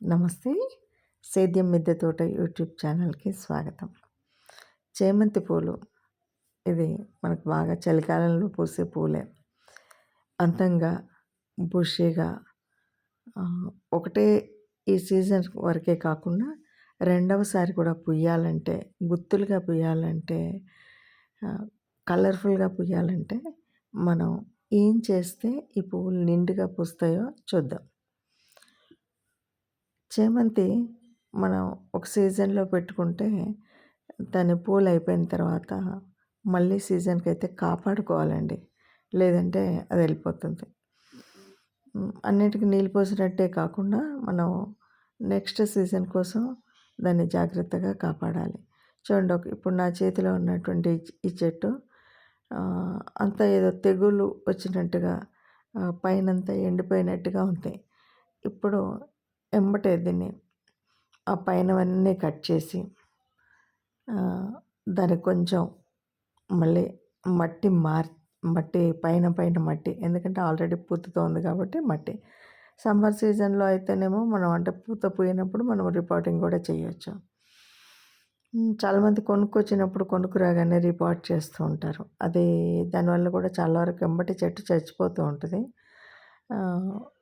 నమస్తే. సేద్యం మిద్దె తోట యూట్యూబ్ ఛానల్కి స్వాగతం. చేమంతి పూలు ఇది మనకు బాగా చలికాలంలో పూసే పూలే. అందంగా బుషీగా ఒకటే ఈ సీజన్ వరకే కాకుండా రెండవసారి కూడా పుయ్యాలంటే గుత్తులుగా పుయ్యాలంటే కలర్ఫుల్గా పుయ్యాలంటే మనం ఏం చేస్తే ఈ పువ్వులు నిండుగా పూస్తాయో చూద్దాం. చేమంతి మనం ఒక సీజన్లో పెట్టుకుంటే దాని పూలు అయిపోయిన తర్వాత మళ్ళీ సీజన్కి అయితే కాపాడుకోవాలండి. లేదంటే అది వెళ్ళిపోతుంది. అన్నిటికీ నీళ్ళు పోసినట్టే కాకుండా మనం నెక్స్ట్ సీజన్ కోసం దాన్ని జాగ్రత్తగా కాపాడాలి. చూడండి ఒక ఇప్పుడు నా చేతిలో ఉన్నటువంటి ఈ చెట్టు అంతా ఏదో తెగులు వచ్చినట్టుగా పైనంతా ఎండిపోయినట్టుగా ఉంది. ఇప్పుడు ఎంబటే దీన్ని ఆ పైనవన్నీ కట్ చేసి దానికి కొంచెం మళ్ళీ మట్టి మార్ మట్టి పైన పైన మట్టి ఎందుకంటే ఆల్రెడీ పూతతో ఉంది కాబట్టి మట్టి. సమ్మర్ సీజన్లో అయితేనేమో మనం అంటే పూత పోయినప్పుడు మనం రిపోర్టింగ్ కూడా చేయొచ్చు. చాలామంది కొనుక్కొచ్చినప్పుడు కొనుక్కురాగానే రిపోర్ట్ చేస్తూ ఉంటారు. అది దానివల్ల కూడా చాలా వరకు ఎంబటి చెట్టు చచ్చిపోతూ ఉంటుంది.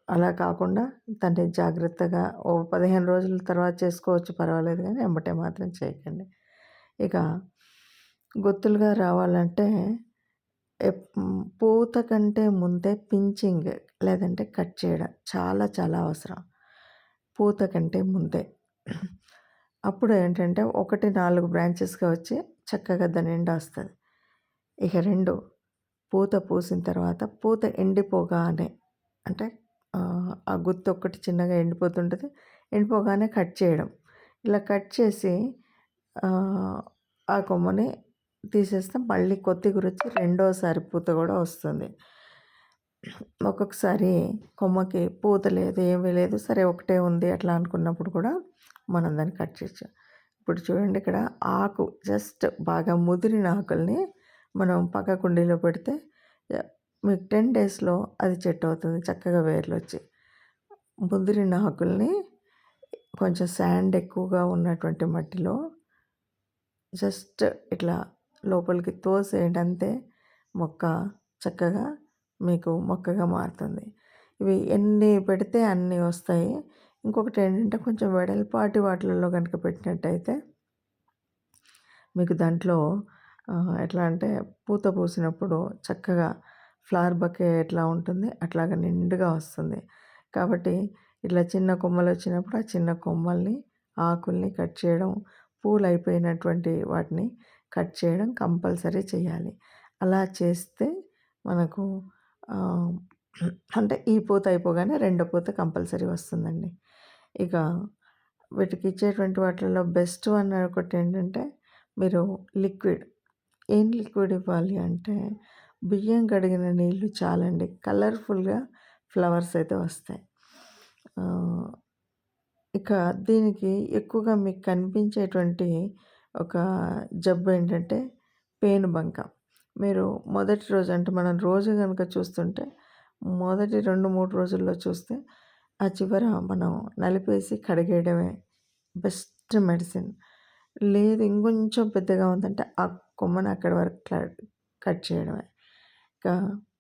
అలా కాకుండా దాన్ని జాగ్రత్తగా ఓ పదిహేను రోజుల తర్వాత చేసుకోవచ్చు పర్వాలేదు కానీ వెంబటే మాత్రం చేయకండి. ఇక గుత్తులుగా రావాలంటే పూత కంటే ముందే పించింగ్ లేదంటే కట్ చేయడం చాలా చాలా అవసరం. పూత కంటే ముందే. అప్పుడు ఏంటంటే ఒకటి నాలుగు బ్రాంచెస్గా వచ్చి చక్కగా దాని నిండా వస్తుంది. ఇక రెండు పూత పూసిన తర్వాత పూత ఎండిపోగానే అంటే ఆ గుత్తి ఒక్కటి చిన్నగా ఎండిపోతుంటుంది. ఎండిపోగానే కట్ చేయడం. ఇలా కట్ చేసి ఆ కొమ్మని తీసేస్తే మళ్ళీ కొత్త గురించి రెండోసారి పూత కూడా వస్తుంది. ఒక్కొక్కసారి కొమ్మకి పూత లేదు ఏమీ లేదు సరే ఒకటే ఉంది అట్లా అనుకున్నప్పుడు కూడా మనం దాన్ని కట్ చేయొచ్చు. ఇప్పుడు చూడండి ఇక్కడ ఆకు జస్ట్ బాగా ముదిరిన ఆకుల్ని మనం పక్క కుండీలో పెడితే మీకు టెన్ డేస్లో అది చెట్టు అవుతుంది చక్కగా వేర్లు వచ్చి. ముదిరిన ఆకుల్ని కొంచెం శాండ్ ఎక్కువగా ఉన్నటువంటి మట్టిలో జస్ట్ ఇట్లా లోపలికి తోసేయండి అంతే మొక్క చక్కగా మీకు మొక్కగా మారుతుంది. ఇవి ఎన్ని పెడితే అన్నీ వస్తాయి. ఇంకొకటి ఏంటంటే కొంచెం వెడల్పాటి వాటిలలో కనుక పెట్టినట్టయితే మీకు దాంట్లో ఎట్లా అంటే పూత పూసినప్పుడు చక్కగా ఫ్లవర్ బకే ఎట్లా ఉంటుంది అట్లాగా నిండుగా వస్తుంది. కాబట్టి ఇట్లా చిన్న కొమ్మలు వచ్చినప్పుడు ఆ చిన్న కొమ్మల్ని ఆకుల్ని కట్ చేయడం పూలు అయిపోయినటువంటి వాటిని కట్ చేయడం కంపల్సరీ చేయాలి. అలా చేస్తే మనకు అంటే ఈ పూత అయిపోగానే రెండో పూత కంపల్సరీ వస్తుందండి. ఇక వీటికి ఇచ్చేటువంటి వాటిల్లో బెస్ట్ అన్న ఒకటి ఏంటంటే మీరు లిక్విడ్ ఏం లిక్విడ్ ఇవ్వాలి అంటే బియ్యం కడిగిన నీళ్ళు చాలండి. కలర్ఫుల్గా ఫ్లవర్స్ అయితే వస్తాయి. ఇక దీనికి ఎక్కువగా మీకు కనిపించేటువంటి ఒక జబ్బు ఏంటంటే పేనుబంక మీరు మొదటి రోజు అంటే మనం రోజు కనుక చూస్తుంటే మొదటి రెండు మూడు రోజుల్లో చూస్తే ఆ చివర మనం నలిపేసి కడిగేయడమే బెస్ట్ మెడిసిన్. లేదు ఇంకొంచెం పెద్దగా ఉందంటే ఆ కొమ్మని అక్కడి వరకు కట్ చేయడమే.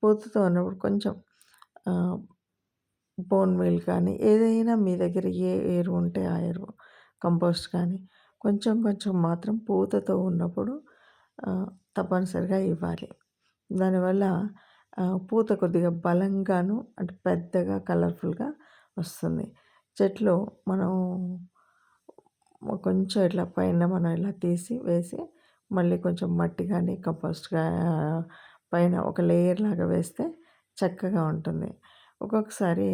పూతతో ఉన్నప్పుడు కొంచెం బోన్ మీల్ కానీ ఏదైనా మీ దగ్గర ఏ ఎరువు ఉంటే ఆ ఎరువు కంపోస్ట్ కానీ కొంచెం కొంచెం మాత్రం పూతతో ఉన్నప్పుడు తప్పనిసరిగా ఇవ్వాలి. దానివల్ల పూత కొద్దిగా బలంగాను అంటే పెద్దగా కలర్ఫుల్గా వస్తుంది. చెట్లు మనం కొంచెం ఇట్లా పైన మనం ఇలా తీసి వేసి మళ్ళీ కొంచెం మట్టి కానీ కంపోస్ట్ పైన ఒక లేయర్ లాగా వేస్తే చక్కగా ఉంటుంది. ఒక్కొక్కసారి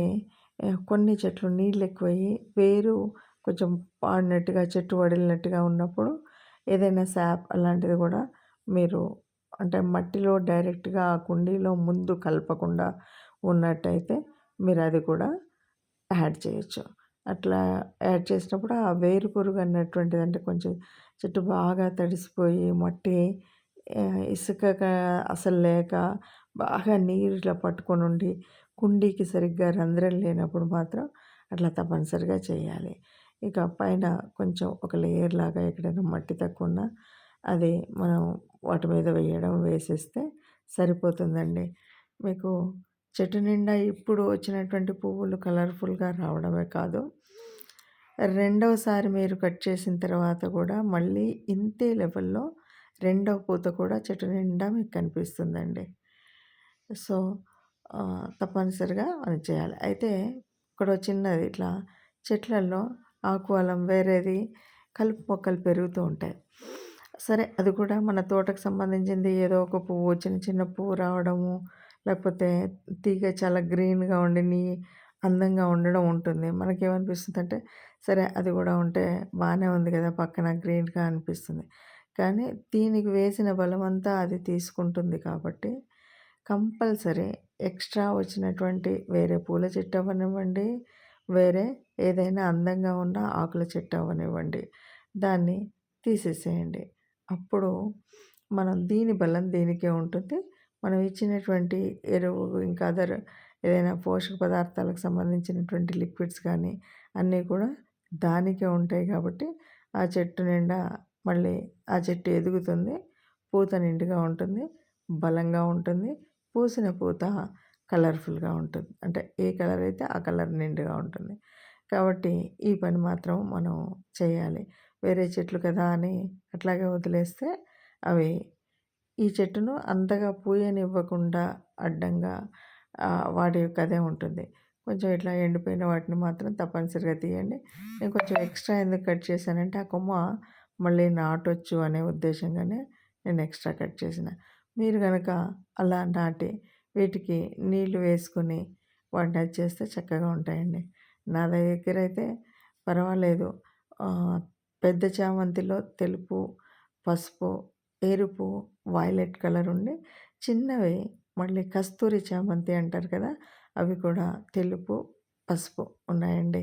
కొన్ని చెట్లు నీళ్ళు ఎక్కువయ్యి వేరు కొంచెం పాడినట్టుగా చెట్టు వడిలినట్టుగా ఉన్నప్పుడు ఏదైనా శాప్ అలాంటిది కూడా మీరు అంటే మట్టిలో డైరెక్ట్గా ఆ కుండీలో ముందు కలపకుండా ఉన్నట్టయితే మీరు అది కూడా యాడ్ చేయొచ్చు. అట్లా యాడ్ చేసినప్పుడు ఆ వేరు పురుగు అన్నటువంటిది అంటే కొంచెం చెట్టు బాగా తడిసిపోయి మట్టి ఇసుక అసలు లేక బాగా నీరు ఇట్లా పట్టుకొని ఉండి కుండీకి సరిగ్గా రంధ్రం లేనప్పుడు మాత్రం అట్లా తప్పనిసరిగా చేయాలి. ఇక పైన కొంచెం ఒక లేయర్ లాగా ఎక్కడైనా మట్టి తక్కువ ఉన్నా అది మనం వాటి మీద వేయడం వేసేస్తే సరిపోతుందండి. మీకు చెట్టు నిండా ఇప్పుడు వచ్చినటువంటి పువ్వులు కలర్ఫుల్గా రావడమే కాదు. రెండవసారి మీరు కట్ చేసిన తర్వాత కూడా మళ్ళీ ఇంతే లెవెల్లో రెండవ పూత కూడా చెట్టు నిండా మీకు కనిపిస్తుందండి. సో తప్పనిసరిగా అది చేయాలి. అయితే ఇక్కడ చిన్నది ఇట్లా చెట్లల్లో ఆకువలం వేరేది కలుపు మొక్కలు పెరుగుతూ ఉంటాయి. సరే అది కూడా మన తోటకు సంబంధించింది ఏదో ఒక పువ్వు చిన్న చిన్న పువ్వు రావడము లేకపోతే తీగ చాలా గ్రీన్గా ఉండి నీ అందంగా ఉండడం ఉంటుంది. మనకేమనిపిస్తుంది అంటే సరే అది కూడా ఉంటే బాగానే ఉంది కదా పక్కన గ్రీన్గా అనిపిస్తుంది. కానీ దీనికి వేసిన బలమంతా అది తీసుకుంటుంది కాబట్టి కంపల్సరీ ఎక్స్ట్రా వచ్చినటువంటి వేరే పూల చెట్టు అవ్వనివ్వండి వేరే ఏదైనా అందంగా ఉన్న ఆకుల చెట్టు అవ్వనివ్వండి దాన్ని తీసేసేయండి. అప్పుడు మనం దీని బలం దీనికే ఉంటుంది. మనం ఇచ్చినటువంటి ఎరువు ఇంకా అదర్ ఏదైనా పోషక పదార్థాలకు సంబంధించినటువంటి లిక్విడ్స్ కానీ అన్నీ కూడా దానికే ఉంటాయి కాబట్టి ఆ చెట్టు నిండా మళ్ళీ ఆ చెట్టు ఎదుగుతుంది పూత నిండుగా ఉంటుంది బలంగా ఉంటుంది పూసిన పూత కలర్ఫుల్గా ఉంటుంది. అంటే ఏ కలర్ అయితే ఆ కలర్ నిండుగా ఉంటుంది. కాబట్టి ఈ పని మాత్రం మనం చేయాలి. వేరే చెట్లు కదా అని అట్లాగే వదిలేస్తే అవి ఈ చెట్టును అంతగా పూయనివ్వకుండా అడ్డంగా వాటి యొక్క అదే ఉంటుంది. కొంచెం ఇట్లా ఎండిపోయిన వాటిని మాత్రం తప్పనిసరిగా తీయండి. నేను కొంచెం ఎక్స్ట్రా ఎందుకు కట్ చేశానంటే ఆ కొమ్మ మళ్ళీ నాటొచ్చు అనే ఉద్దేశంగానే నేను ఎక్స్ట్రా కట్ చేసిన. మీరు కనుక అలా నాటి వీటికి నీళ్ళు వేసుకొని వాటిని అది చేస్తే చక్కగా ఉంటాయండి. నా దగ్గర అయితే పర్వాలేదు పెద్ద చామంతిలో తెలుపు పసుపు ఎరుపు వైలెట్ కలర్ ఉండి చిన్నవి మళ్ళీ కస్తూరి చామంతి అంటారు కదా అవి కూడా తెలుపు పసుపు ఉన్నాయండి.